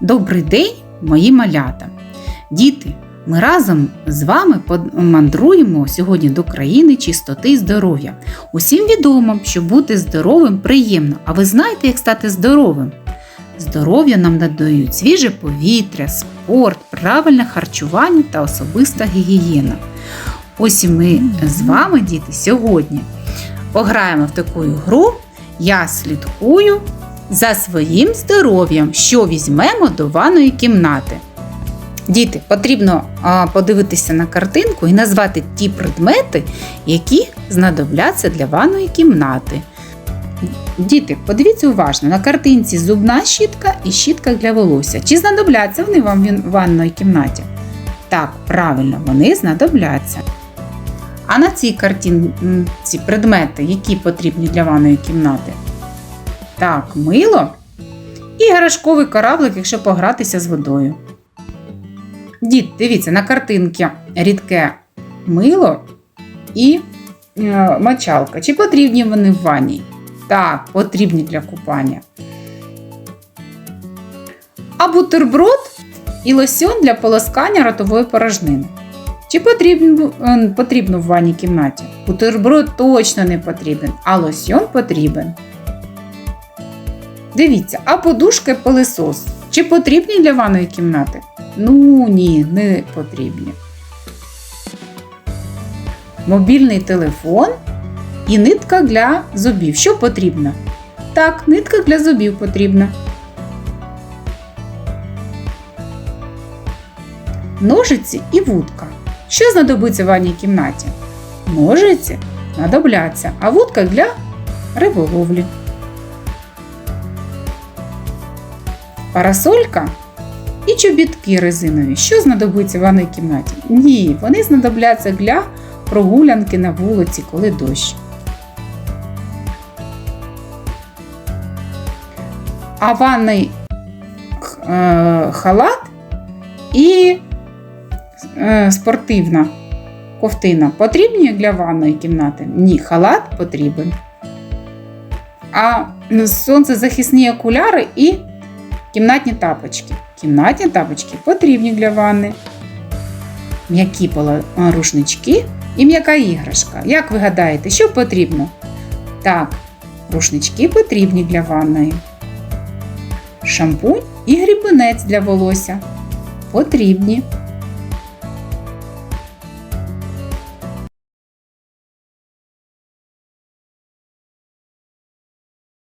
Добрий день, мої малята! Діти, ми разом з вами мандруємо сьогодні до країни чистоти і здоров'я. Усім відомо, що бути здоровим приємно. А ви знаєте, як стати здоровим? Здоров'я нам надають свіже повітря, спорт, правильне харчування та особиста гігієна. Ось і ми з вами, діти, сьогодні пограємо в таку гру. Я слідкую за своїм здоров'ям, що візьмемо до ванної кімнати. Діти, потрібно подивитися на картинку і назвати ті предмети, які знадобляться для ванної кімнати. Діти, подивіться уважно, на картинці зубна щітка і щітка для волосся. Чи знадобляться вони вам в ванної кімнаті? Так, правильно, вони знадобляться. А на цій картинці предмети, які потрібні для ванної кімнати? Так, мило і гаражковий кораблик, якщо погратися з водою. Дід, дивіться, на картинці рідке мило і е, мочалка. Чи потрібні вони в ванні? Так, потрібні для купання. А бутерброд і лосьон для полоскання ротової порожнини. Чи потрібен, е, потрібно в ванній кімнаті? Бутерброд точно не потрібен, а лосьон потрібен. Дивіться, а подушка і пилисос. Чи потрібні для ванної кімнати? Ну ні, не потрібні. Мобільний телефон і нитка для зубів. Що потрібно? Так, нитка для зубів потрібна. Ножиці і вудка. Що знадобиться в ванній кімнаті? Ножиці знадобляться, а вудка для риболовлі. Парасолька і чобітки резинові. Що знадобиться в ванній кімнаті? Ні, вони знадобляться для прогулянки на вулиці, коли дощ. А ванний е, халат і е, спортивна ковтина потрібні для ванної кімнати? Ні, халат потрібен. А сонцезахисні окуляри і кімнатні тапочки. Кімнатні тапочки потрібні для ванни. М'які рушнички і м'яка іграшка. Як ви гадаєте, що потрібно? Так, рушнички потрібні для ванної. Шампунь і грібенець для волосся. Потрібні.